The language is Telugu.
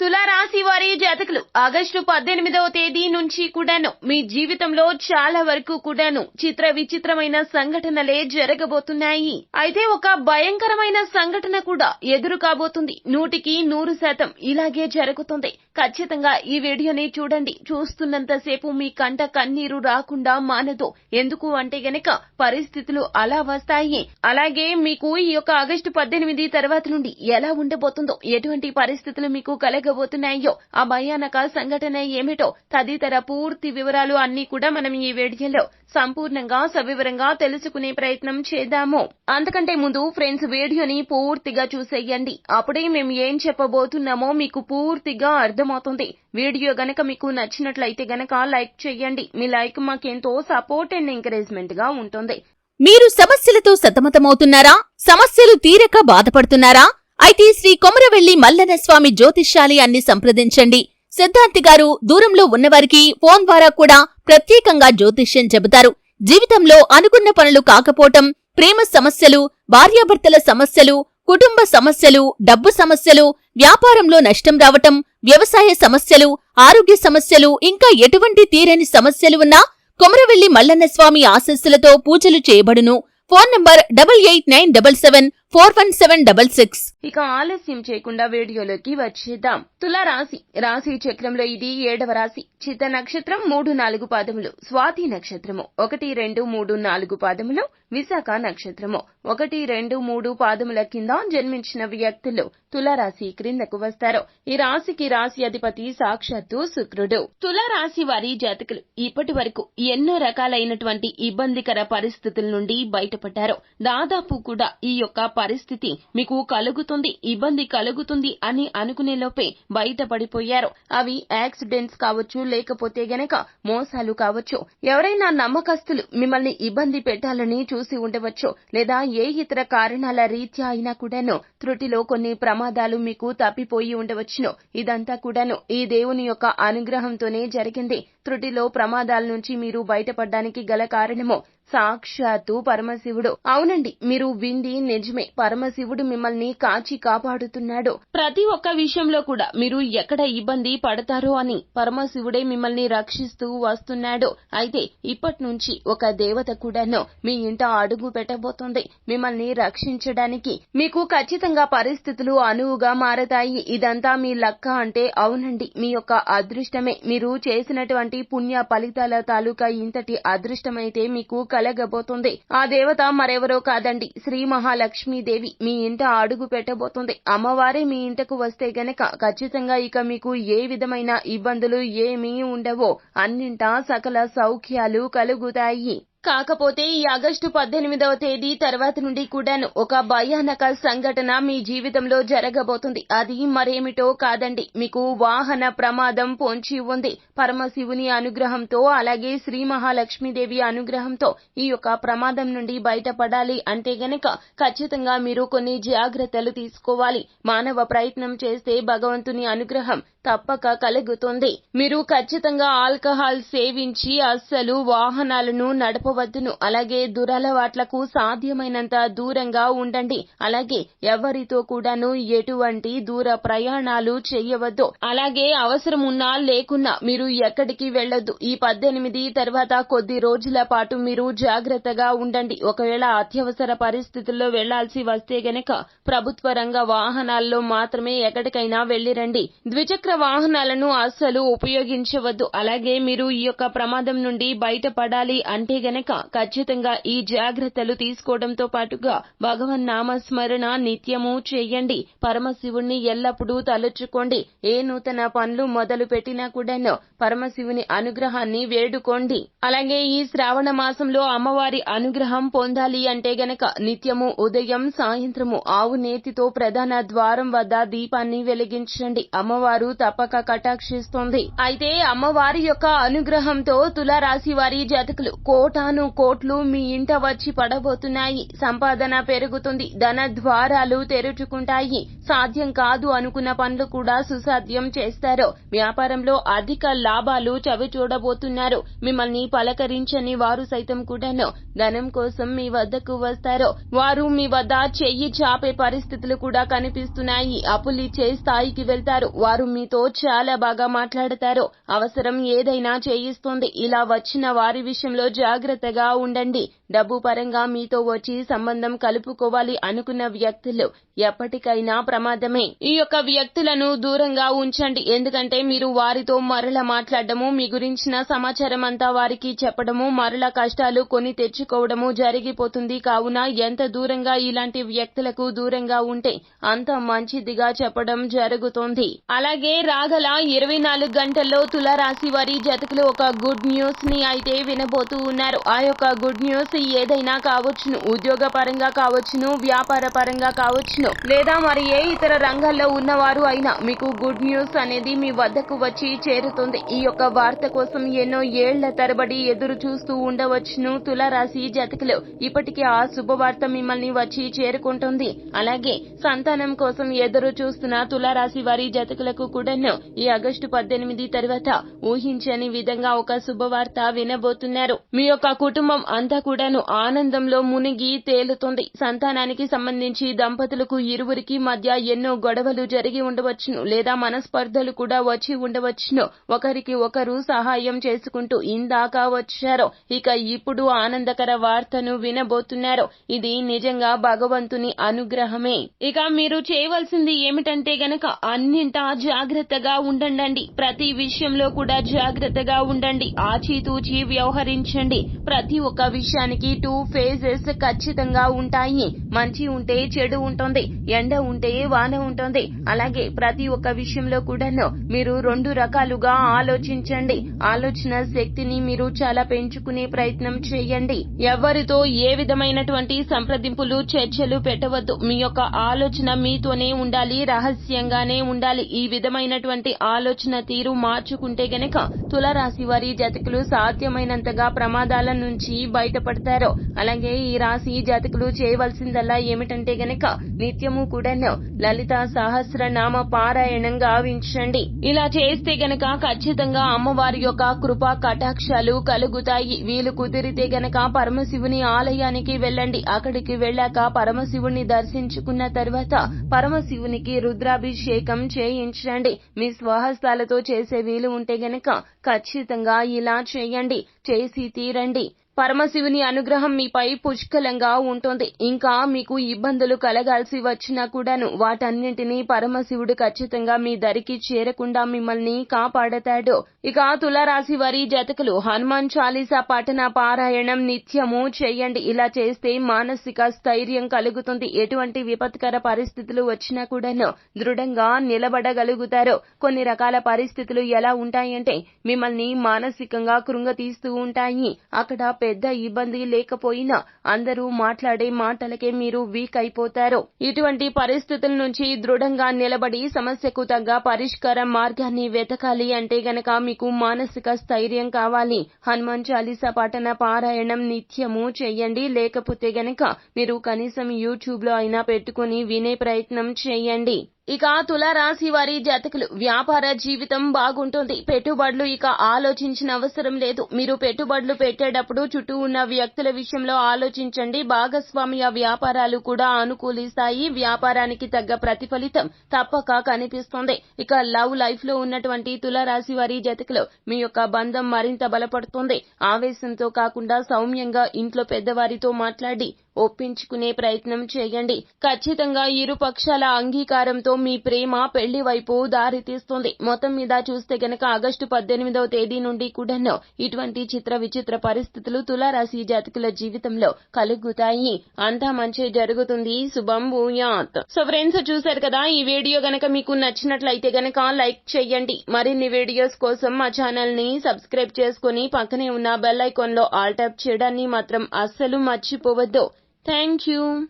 తులారాశి వారి జాతకులు. ఆగస్టు పద్దెనిమిదవ తేదీ నుంచి కూడాను మీ జీవితంలో చాలా వరకు కూడాను చిత్ర విచిత్రమైన సంఘటనలే జరగబోతున్నాయి. అయితే ఒక భయంకరమైన సంఘటన కూడా ఎదురు కాబోతుంది. నూటికి నూరు శాతం ఇలాగే జరుగుతుంది. ఖచ్చితంగా ఈ వీడియోని చూడండి. చూస్తున్నంతసేపు మీ కంట కన్నీరు రాకుండా మానదు. ఎందుకు అంటే గనక పరిస్థితులు అలా వస్తాయి. అలాగే మీకు ఈ యొక్క ఆగస్టు పద్దెనిమిది తర్వాత నుండి ఎలా ఉండబోతుందో ఎటువంటి పరిస్థితులు మీకు జరగబోతున్నాయో ఆ భయానక సంఘటన ఏమిటో తదితర పూర్తి వివరాలు అన్ని కూడా మనం ఈ వీడియోలో సంపూర్ణంగా సవివరంగా తెలుసుకునే ప్రయత్నం చేద్దాము. అంతకంటే ముందు ఫ్రెండ్స్ వీడియోని పూర్తిగా చూసేయండి. అప్పుడే మేము ఏం చెప్పబోతున్నామో మీకు పూర్తిగా అర్థమవుతుంది. వీడియో గనక మీకు నచ్చినట్లయితే గనక లైక్ చేయండి. మీ లైక్ మాకెంతో సపోర్ట్ అండ్ ఎంకరేజ్మెంట్గా ఉంటుంది. మీరు సమస్యలతో సతమతమవుతున్నారా? సమస్యలు తీరక బాధపడుతున్నారా? అయితే శ్రీ కొమరవెల్లి మల్లన్న స్వామి జ్యోతిష్యాలయాన్ని సంప్రదించండి. సిద్ధాంతి గారు దూరంలో ఉన్నవారికి ఫోన్ ద్వారా కూడా ప్రత్యేకంగా జ్యోతిష్యం చెబుతారు. జీవితంలో అనుకున్న పనులు కాకపోవటం ప్రేమ సమస్యలు భార్యాభర్తల సమస్యలు కుటుంబ సమస్యలు డబ్బు సమస్యలు వ్యాపారంలో నష్టం రావటం వ్యవసాయ సమస్యలు ఆరోగ్య సమస్యలు ఇంకా ఎటువంటి తీరని సమస్యలు ఉన్నా కొమరవెల్లి మల్లన్న స్వామి ఆశస్సులతో పూజలు చేయబడును. Phone number double eight nine double seven four one seven double six. ఇక ఆలస్యం చేయకుండా వీడియోలోకి వచ్చేద్దాం. తుల రాశి రాశి చక్రంలో ఇది ఏడవ రాశి. చిత్త నక్షత్రం మూడు నాలుగు పాదములు. స్వాతి నక్షత్రము ఒకటి రెండు మూడు నాలుగు పాదములు. విశాఖ నక్షత్రము ఒకటి రెండు మూడు పాదముల కింద జన్మించిన వ్యక్తులు తులారాశి క్రిందకు వస్తారు. ఈ రాశికి రాశి అధిపతి సాక్షాత్తు శుక్రుడు. తులారాశి వారి జాతకులు ఇప్పటి వరకు ఎన్నో రకాలైనటువంటి ఇబ్బందికర పరిస్థితుల నుండి బయటపడ్డారు. దాదాపు కూడా ఈ యొక్క పరిస్థితి మీకు కలుగుతుంది ఇబ్బంది కలుగుతుంది అని అనుకునే లోపే బయటపడిపోయారు. అవి యాక్సిడెంట్స్ కావచ్చు లేకపోతే గనక మోసాలు కావచ్చు. ఎవరైనా నమ్మకస్తులు మిమ్మల్ని ఇబ్బంది పెట్టాలని చూసి ఉండవచ్చు లేదా ఏ ఇతర కారణాల రీత్యా అయినా కూడాను త్రుటిలో కొన్ని ప్రమాదాలు మీకు తప్పిపోయి ఉండవచ్చును. ఇదంతా కూడాను ఈ దేవుని యొక్క అనుగ్రహంతోనే జరిగింది. త్రుటిలో ప్రమాదాల నుంచి మీరు బయటపడడానికి గల కారణము సాక్షాత్తు పరమశివుడు. అవునండి మీరు వింది నిజమే. పరమశివుడు మిమ్మల్ని కాచి కాపాడుతున్నాడు. ప్రతి ఒక్క విషయంలో కూడా మీరు ఎక్కడ ఇబ్బంది పడతారో అని పరమశివుడే మిమ్మల్ని రక్షిస్తూ వస్తున్నాడు. అయితే ఇప్పటి నుంచి ఒక దేవత కూడాను మీ ఇంట అడుగు పెట్టబోతుంది. మిమ్మల్ని రక్షించడానికి మీకు ఖచ్చితంగా పరిస్థితులు అనువుగా మారతాయి. ఇదంతా మీ లక్క అంటే అవునండి మీ యొక్క అదృష్టమే. మీరు చేసినటువంటి పుణ్య ఫలితాల తాలూకా ఇంతటి అదృష్టమైతే మీకు కలగబోతుంది. ఆ దేవత మరెవరో కాదండి. శ్రీ మహాలక్ష్మీదేవి మీ ఇంట అడుగు పెట్టబోతుంది. అమ్మవారే మీ ఇంటకు వస్తే గనక ఖచ్చితంగా ఇక మీకు ఏ విధమైన ఇబ్బందులు ఏమీ ఉండవో. అన్నింటా సకల సౌఖ్యాలు కలుగుతాయి. కాకపోతే ఈ ఆగస్టు పద్దెనిమిదవ తేదీ తర్వాత నుండి కూడాను ఒక భయానక సంఘటన మీ జీవితంలో జరగబోతుంది. అది మరేమిటో కాదండి. మీకు వాహన ప్రమాదం పొంచి ఉంది. పరమశివుని అనుగ్రహంతో అలాగే శ్రీ మహాలక్ష్మీదేవి అనుగ్రహంతో ఈ యొక్క ప్రమాదం నుండి బయటపడాలి అంటే గనక ఖచ్చితంగా మీరు కొన్ని జాగ్రత్తలు తీసుకోవాలి. మానవ ప్రయత్నం చేస్తే భగవంతుని అనుగ్రహం తప్పక కలుగుతుంది. మీరు ఖచ్చితంగా ఆల్కహాల్ సేవించి అస్సలు వాహనాలను నడప చెప్పవద్దును అలాగే దురలవాట్లకు సాధ్యమైనంత దూరంగా ఉండండి. అలాగే ఎవరితో కూడాను ఎటువంటి దూర ప్రయాణాలు చేయవద్దు. అలాగే అవసరం ఉన్నా లేకున్నా మీరు ఎక్కడికి వెళ్ళొద్దు ఈ పద్దెనిమిది తర్వాత కొద్ది రోజుల పాటు మీరు జాగ్రత్తగా ఉండండి. ఒకవేళ అత్యవసర పరిస్థితుల్లో వెళ్ళాల్సి వస్తే గనక ప్రభుత్వ రంగ వాహనాల్లో మాత్రమే ఎక్కడికైనా వెళ్ళిరండి ద్విచక్ర వాహనాలను అస్సలు ఉపయోగించవద్దు. అలాగే మీరు ఈ యొక్క ప్రమాదం నుండి బయటపడాలి అంటే గనక ఖచ్చితంగా ఈ జాగ్రత్తలు తీసుకోవడంతో పాటుగా భగవన్ నామస్మరణ నిత్యము చేయండి. పరమశివుణ్ణి ఎల్లప్పుడూ తలుచుకోండి. ఏ నూతన పనులు మొదలు పెట్టినా కూడాను పరమశివుని అనుగ్రహాన్ని వేడుకోండి. అలాగే ఈ శ్రావణ మాసంలో అమ్మవారి అనుగ్రహం పొందాలి అంటే గనక నిత్యము ఉదయం సాయంత్రము ఆవు నేతితో ప్రధాన ద్వారం వద్ద దీపాన్ని వెలిగించండి. అమ్మవారు తప్పక కటాక్షిస్తుంది. అయితే అమ్మవారి యొక్క అనుగ్రహంతో తులారాశి వారి జాతకులు కోటాను కోటాను కోట్లు మీ ఇంట వచ్చి పడబోతున్నాయి. సంపాదన పెరుగుతుంది. ధన ద్వారాలు తెరుచుకుంటాయి. సాధ్యం కాదు అనుకున్న పనులు కూడా సుసాధ్యం చేస్తారు. వ్యాపారంలో అధిక లాభాలు చవి చూడబోతున్నారు మిమ్మల్ని పలకరించని వారు సైతం కూడాను ధనం కోసం మీ వద్దకు వస్తారు. వారు మీ వద్ద చెయ్యి చాపే పరిస్థితులు కూడా కనిపిస్తున్నాయి. అప్పులిచ్చే స్థాయికి వెళ్తారు. వారు మీతో చాలా బాగా మాట్లాడతారు. అవసరం ఏదైనా చేయిస్తుంది. ఇలా వచ్చిన వారి విషయంలో జాగ్రత్తగా ఉండండి. డబ్బు పరంగా మీతో వచ్చి సంబంధం కలుపుకోవాలి అనుకున్న వ్యక్తులు ఎప్పటికైనా ప్రమాదమే. ఈ యొక్క వ్యక్తులను దూరంగా ఉంచండి. ఎందుకంటే మీరు వారితో మరల మాట్లాడము మీ గురించిన సమాచారం అంతా వారికి చెప్పడము మరల కష్టాలు కొని తెచ్చుకోవడము జరిగిపోతుంది. కావున ఎంత దూరంగా ఇలాంటి వ్యక్తులకు దూరంగా ఉంటే అంత మంచిదిగా చెప్పడం జరుగుతోంది. అలాగే రాగల ఇరవై నాలుగు గంటల్లో తులారాశి వారి జతకులు ఒక గుడ్ న్యూస్ని అయితే వినబోతూ ఉన్నారు. ఆ యొక్క గుడ్ న్యూస్ ఏదైనా కావచ్చును. ఉద్యోగ పరంగా కావచ్చును వ్యాపార పరంగా కావచ్చును. లేదా మరి ఏ ఇతర రంగాల్లో ఉన్నవారు అయినా మీకు గుడ్ న్యూస్ అనేది మీ వద్దకు వచ్చి చేరుతుంది. ఈ యొక్క వార్త కోసం ఎన్నో ఏళ్ళ తరబడి ఎదురు చూస్తూ ఉండవచ్చును. తులారాశి జాతకులు ఇప్పటికే ఆ శుభవార్త మిమ్మల్ని వచ్చి చేరుకుంటుంది. అలాగే సంతానం కోసం ఎదురు చూస్తున్న తులారాశి వారి జతకులకు కూడాను ఈ ఆగస్టు పద్దెనిమిది తర్వాత ఊహించని విధంగా ఒక శుభవార్త వినబోతున్నారు. మీ యొక్క కుటుంబం అంతా కూడాను ఆనందంలో మునిగి తేలుతుంది. సంతానానికి సంబంధించి దంపతులకు ఇరువురికి మధ్య ఎన్నో గొడవలు జరిగి ఉండవచ్చును లేదా మనస్పర్ధలు కూడా వచ్చి ఉండవచ్చును. ఒకరికి ఒకరు సహాయం చేసుకుంటూ ఇందాక వచ్చారు ఇక ఇప్పుడు ఆనందకర వార్తను వినబోతున్నారు. ఇది నిజంగా భగవంతుని అనుగ్రహమే. ఇక మీరు చేయవలసింది ఏమిటంటే గనక అన్నింటా జాగ్రత్తగా ఉండండి ప్రతి విషయంలో కూడా జాగ్రత్తగా ఉండండి. ఆచితూచి వ్యవహరించండి. ప్రతి ఒక్క విషయానికి టూ ఫేజెస్ ఖచ్చితంగా ఉంటాయి. మంచి ఉంటే చెడు ఉంటుంది ఎండ ఉంటే వాన ఉంటుంది. అలాగే ప్రతి ఒక్క విషయంలో కూడాను మీరు రెండు రకాలుగా ఆలోచించండి. ఆలోచన శక్తిని మీరు చాలా పెంచుకునే ప్రయత్నం చేయండి. ఎవరితో ఏ విధమైనటువంటి సంప్రదింపులు చర్చలు పెట్టవద్దు. మీ యొక్క ఆలోచన మీతోనే ఉండాలి రహస్యంగానే ఉండాలి. ఈ విధమైనటువంటి ఆలోచన తీరు మార్చుకుంటే గనక తులరాశి వారి జతకులు సాధ్యమైనంతగా ప్రమాదాల నుంచి బయటపడతారు. అలాగే ఈ రాశి జాతకులు చేయవలసిందల్లా ఏమిటంటే గనక నిత్యము కూడాను లలిత సహస్రనామ పారాయణం గావించండి. ఇలా చేస్తే గనక ఖచ్చితంగా అమ్మవారి యొక్క కృపా కటాక్షాలు కలుగుతాయి. వీలు కుదిరితే గనక పరమశివుని ఆలయానికి వెళ్ళండి. అక్కడికి వెళ్ళాక పరమశివుని దర్శించుకున్న తర్వాత పరమశివునికి రుద్రాభిషేకం చేయించండి. మీ స్వహస్తాలతో చేసే వీలు ఉంటే గనక ఖచ్చితంగా ఇలా చేయండి. చేసి తీరండి. పరమశివుని అనుగ్రహం మీపై పుష్కలంగా ఉంటుంది. ఇంకా మీకు ఇబ్బందులు కలగాల్సి వచ్చినా కూడాను వాటన్నింటినీ పరమశివుడు ఖచ్చితంగా మీ దరికి చేరకుండా మిమ్మల్ని కాపాడతాడు. ఇక తులారాశి వారి జతకులు హనుమాన్ చాలీసా పఠన పారాయణం నిత్యము చేయండి. ఇలా చేస్తే మానసిక స్థైర్యం కలుగుతుంది. ఎటువంటి విపత్కర పరిస్థితులు వచ్చినా కూడాను దృఢంగా నిలబడగలుగుతారు. కొన్ని రకాల పరిస్థితులు ఎలా ఉంటాయంటే మిమ్మల్ని మానసికంగా కృంగతీస్తూ ఉంటాయి. అక్కడ పెద్ద ఇబ్బంది లేకపోయినా అందరూ మాట్లాడే మాటలకే మీరు వీక్ అయిపోతారు. ఇటువంటి పరిస్థితుల నుంచి దృఢంగా నిలబడి సమస్యకు తగ్గ పరిష్కార మార్గాన్ని వెతకాలి అంటే గనక మీకు మానసిక స్థైర్యం కావాలి. హనుమాన్ చాలీసా పఠన పారాయణం నిత్యము చేయండి. లేకపోతే గనక మీరు కనీసం యూట్యూబ్లో అయినా పెట్టుకుని వినే ప్రయత్నం చేయండి. ఇక తులారాశి వారి జాతకులు వ్యాపార జీవితం బాగుంటుంది. పెట్టుబడులు ఇక ఆలోచించిన అవసరం లేదు. మీరు పెట్టుబడులు పెట్టేటప్పుడు చుట్టూ ఉన్న వ్యక్తుల విషయంలో ఆలోచించండి. భాగస్వామ్య వ్యాపారాలు కూడా అనుకూలిస్తాయి. వ్యాపారానికి తగ్గ ప్రతిఫలితం తప్పక కనిపిస్తుంది. ఇక లవ్ లైఫ్లో ఉన్నటువంటి తులారాశి వారి జాతకులు మీ యొక్క బంధం మరింత బలపడుతుంది. ఆవేశంతో కాకుండా సౌమ్యంగా ఇంట్లో పెద్దవారితో మాట్లాడి ఒప్పించుకునే ప్రయత్నం చేయండి. ఖచ్చితంగా ఇరు పక్షాల అంగీకారంతో మీ ప్రేమ పెళ్ళి వైపు దారితీస్తుంది. మొత్తం మీద చూస్తే గనక ఆగస్టు పద్దెనిమిదవ తేదీ నుండి కూడాను ఇటువంటి చిత్ర విచిత్ర పరిస్థితులు తులారాశి జాతకుల జీవితంలో కలుగుతాయి. అంతా మంచి జరుగుతుంది. శుభం భూయాత్. సో ఫ్రెండ్స్ చూశారు కదా ఈ వీడియో గనక మీకు నచ్చినట్లయితే గనక లైక్ చేయండి. మరిన్ని వీడియోస్ కోసం మా ఛానల్ని సబ్స్క్రైబ్ చేసుకుని పక్కనే ఉన్న బెల్ ఐకాన్లో ఆల్ ట్యాప్ చేయడాన్ని మాత్రం అస్సలు మర్చిపోవద్దు. thank you.